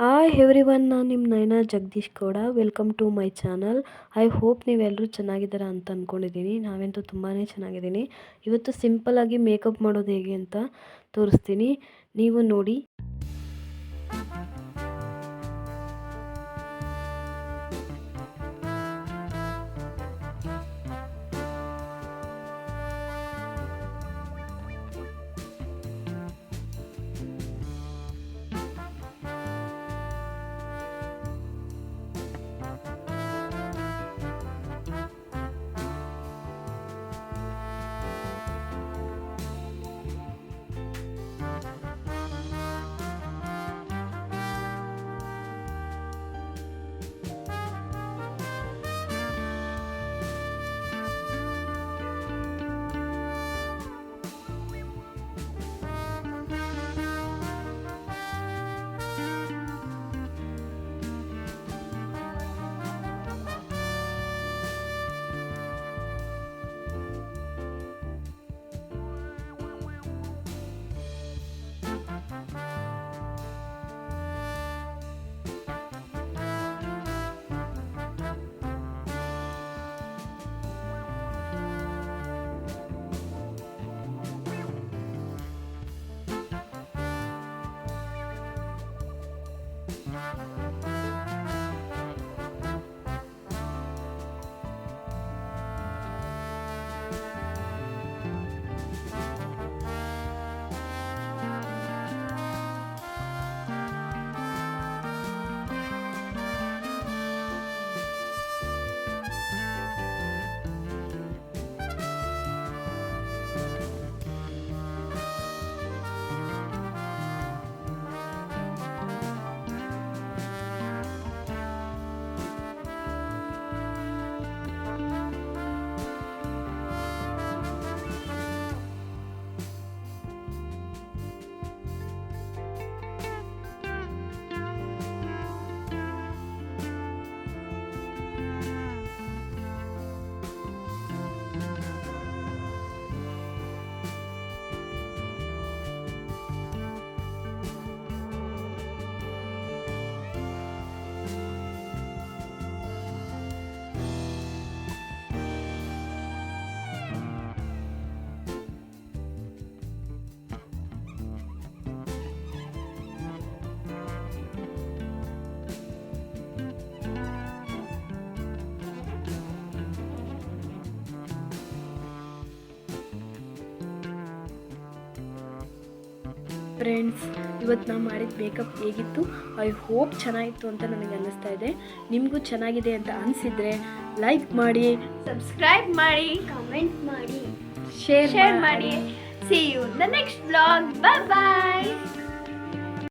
Hi every one ನಾನು ನಿಮ್ಮ Nayana Jagadeesh Gowda. Welcome to my channel I hope ನೀವೆಲ್ಲರೂ ಚೆನ್ನಾಗಿದ್ದೀರಾ ಅಂತ ಅಂದ್ಕೊಂಡಿದ್ದೀನಿ ನಾವೆಂತೂ ತುಂಬಾ ಚೆನ್ನಾಗಿದ್ದೀನಿ. ಇವತ್ತು ಸಿಂಪಲ್ಲಾಗಿ ಮೇಕಪ್ ಮಾಡೋದು ಹೇಗೆ ಅಂತ ತೋರಿಸ್ತೀನಿ. ನೀವು ನೋಡಿ. ಫ್ರೆಂಡ್ಸ್ ಇವತ್ತು ನಾವು ಮಾಡಿದ ಮೇಕಪ್ ಹೇಗಿತ್ತು? ಐ ಹೋಪ್ ಚೆನ್ನಾಗಿತ್ತು ಅಂತ ನನಗೆ ಅನ್ನಿಸ್ತಾ ಇದೆ. ನಿಮಗೂ ಚೆನ್ನಾಗಿದೆ ಅಂತ ಅನಿಸಿದರೆ ಲೈಕ್ ಮಾಡಿ ಸಬ್ಸ್ಕ್ರೈಬ್ ಮಾಡಿ ಕಮೆಂಟ್ ಮಾಡಿ ಶೇರ್ ಶೇರ್ ಮಾಡಿ. See you the next blog bye bye